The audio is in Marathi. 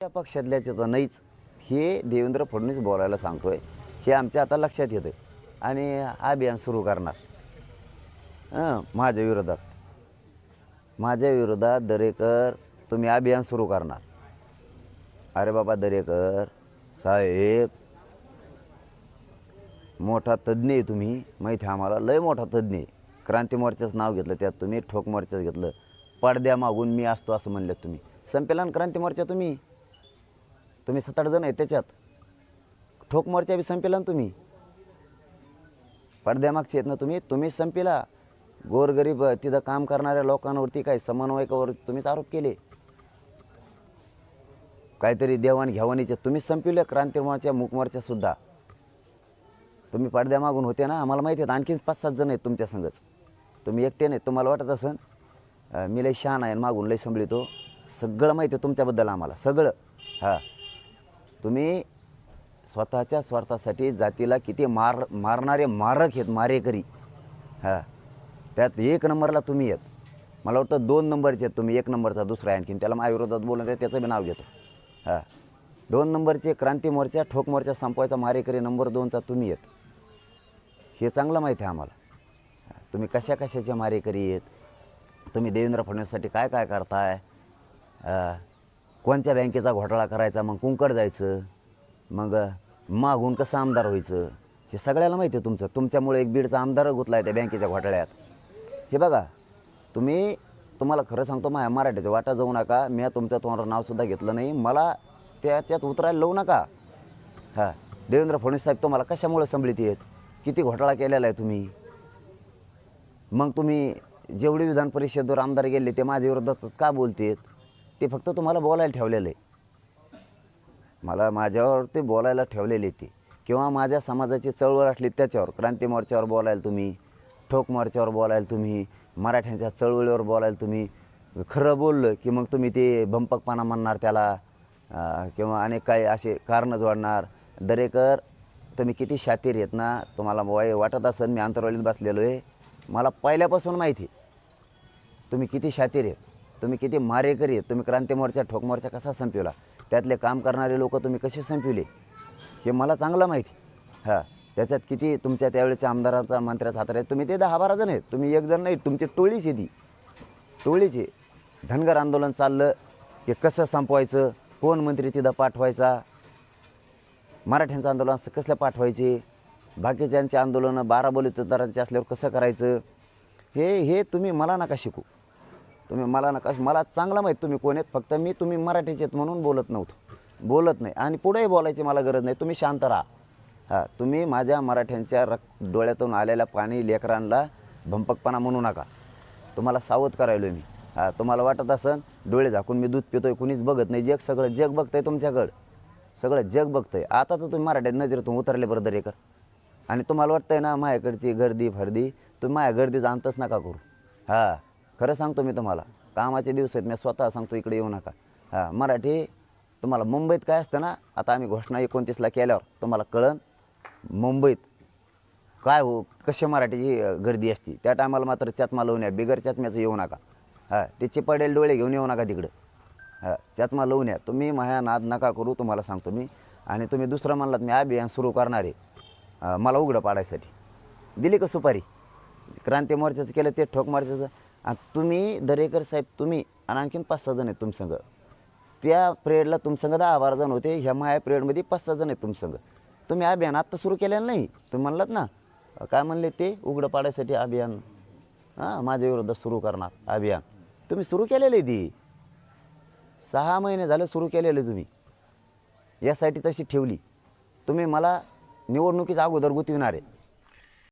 त्या पक्षातल्याचे तर नाहीच. हे देवेंद्र फडणवीस बोलायला सांगतोय. हे आमच्या आता लक्षात येतं आणि अभियान सुरू करणार. हं माझ्या विरोधात. माझ्या विरोधात दरेकर तुम्ही अभियान सुरू करणार. अरे बाबा दरेकर साहेब. मोठा तज्ज्ञ आहे तुम्ही. माहिती आहे आम्हाला. लय मोठा तज्ज्ञ आहे. क्रांती मोर्चाचं नाव घेतलं त्यात तुम्ही ठोक मोर्चाचं घेतलं. पडद्या मागून मी असतो असं म्हणलं तुम्ही. संपेलन क्रांती मोर्चा तुम्ही. तुम्ही सात आठ जण आहे त्याच्यात. ठोक मोर्चा बी संपेला ना तुम्ही. पडद्यामागचे आहेत ना तुम्ही तुम्ही संपेला. गोरगरीब तिथं काम करणाऱ्या लोकांवरती काय समन्वयकावर तुम्हीच आरोप केले. काहीतरी देवाणघेवाणीचे तुम्हीच संपवले क्रांती मुकमोर्चा सुद्धा. तुम्ही पडद्यामागून होते ना आम्हाला माहिती आहेत आणखीन पाच सात जण आहेत तुमच्या संगच. तुम्ही एकटे नाही तुम्हाला वाटत असन? मी लय शान आहे आणि मागून लय संभळितो. सगळं माहिती आहे तुमच्याबद्दल आम्हाला सगळं. हां. तुम्ही स्वतःच्या स्वार्थासाठी जातीला किती मार मारणारे मारक आहेत मारेकरी. हां. त्यात एक नंबरला तुम्ही आहेत मला वाटतं दोन नंबरचे आहेत तुम्ही. एक नंबरचा दुसरा आहे आणखीन. त्याला माझ्या विरोधात बोलून त्याचं बी नाव घेतो. हां. दोन नंबरचे क्रांती मोर्चा ठोक मोर्चा संपवायचा मारेकरी नंबर दोनचा तुम्ही आहेत हे चांगलं माहिती आहे आम्हाला. तुम्ही कशा कशाचे मारेकरी आहेत? तुम्ही देवेंद्र फडणवीससाठी काय काय करताय? कोणत्या बँकेचा घोटाळा करायचा मग कुंकड जायचं मग मागून कसं आमदार व्हायचं हे सगळ्याला माहिती आहे तुमचं. तुमच्यामुळे एक बीडचा आमदार गुतला आहे त्या बँकेच्या घोटाळ्यात. हे बघा तुम्ही तुम्हाला खरं सांगतो माझ्या मराठीच्या वाटा जाऊ नका. मी तुमच्या तोंडावर नावसुद्धा घेतलं नाही. मला त्याच्यात उतरायला लावू नका. हां देवेंद्र फडणवीस साहेब तुम्हाला कशामुळे संभळीत आहेत? किती घोटाळा केलेला आहे तुम्ही? मग तुम्ही जेवढी विधान परिषदेवर आमदार गेले ते माझ्या विरोधात का बोलतेत? ते फक्त तुम्हाला बोलायला ठेवलेलं. आहे मला माझ्यावर ते बोलायला ठेवलेले ते. किंवा माझ्या समाजाची चळवळ असली त्याच्यावर क्रांती मोर्चावर बोलायला तुम्ही ठोक मोर्चावर बोलायला तुम्ही मराठ्यांच्या चळवळीवर बोलायला तुम्ही खरं बोललं की मग तुम्ही ते भंपकपणा म्हणणार त्याला किंवा अनेक काही असे कारणं जोडणार. दरेकर तुम्ही किती शातीर येत ना तुम्हाला वाय वाटत असेल मी आंतरवालीत बसलेलो आहे. मला पहिल्यापासून माहिती आहे. तुम्ही किती शातीर आहेत? तुम्ही किती मारेकरी तुम्ही क्रांती मोर्चा ठोक मोर्चा कसा संपवला? त्यातले काम करणारे लोक तुम्ही कसे संपविले? हे मला चांगलं माहिती. हां त्याच्यात किती तुमच्या त्यावेळेच्या आमदाराचा मंत्र्याचा हातात आहे तुम्ही ते दहा बारा जण आहेत. तुम्ही एक जण नाही तुमची टोळीच आहे ती. टोळीच आहे. धनगर आंदोलन चाललं की कसं संपवायचं? कोण मंत्री तिथं पाठवायचा? मराठ्यांचं आंदोलन कसलं पाठवायचे? बाकीच्यांचे आंदोलनं बारा बलुतेदारांचे असल्यावर कसं करायचं? हे हे तुम्ही मला नका शिकू. तुम्ही मला नका मला चांगलं माहीत तुम्ही कोण आहेत. फक्त मी तुम्ही मराठीचे आहेत म्हणून बोलत नव्हतो. बोलत नाही. आणि पुढेही बोलायची मला गरज नाही. तुम्ही शांत राहा. हां तुम्ही माझ्या मराठ्यांच्या रक डोळ्यातून आलेल्या पाणी लेकरांना भंपकपणा म्हणू नका. तुम्हाला सावध करायलो मी. हां तुम्हाला वाटत असन डोळे झाकून मी दूध पितोय कुणीच बघत नाही. जग सगळं जग बघतंय तुमच्याकडं. सगळं जग बघतंय. आता तर तुम्ही मराठ्यात नजरेतून उतरले बरं दरेकर. आणि तुम्हाला वाटतंय ना माझ्याकडची गर्दी फर्दी तुम्ही माझ्या गर्दी जाणतच नका करू. हां. खरं सांगतो मी तुम्हाला कामाचे दिवस आहेत मी स्वतः सांगतो इकडे येऊ नका. हां मराठी तुम्हाला मुंबईत काय असतं ना आता आम्ही घोषणा एकोणतीसला केल्यावर तुम्हाला कळन मुंबईत काय हो कशी मराठीची गर्दी असते त्या टायमाला मात्र चष्मा लावून या बिगर चष्म्याचं येऊ नका. हां ते चिपडेल डोळे घेऊन येऊ नका तिकडं. हां चष्मा लावून या. तुम्ही माझ्या नाद नका करू तुम्हाला सांगतो मी. आणि तुम्ही दुसरं म्हणलात मी अभियान सुरू करणार आहे. मला उघडं पाडायसाठी. दिली का सुपारी? क्रांती मोर्चाचं केलं ते ठोक मोर्चाचं. आणि तुम्ही दरेकर साहेब तुम्ही आणि आणखीन पाच सहा जण आहेत तुमसंग त्या परेडला तुमसंग दहा बारा जण होते ह्या माया परेडमध्ये पाच सहा जण आहेत तुमसंग तुम्ही अभियान आत्ता सुरू केलेलं नाही. तुम्ही म्हणलात ना काय म्हणले ते? उघडं पाडायसाठी अभियान. हां माझ्या विरोधात सुरू करणार अभियान. तुम्ही सुरू केलेलं आहे ती. सहा महिने झाले सुरू केलेलं तुम्ही. यासाठी तशी ठेवली. तुम्ही मला निवडणुकीचा अगोदर गुतविणार आहे.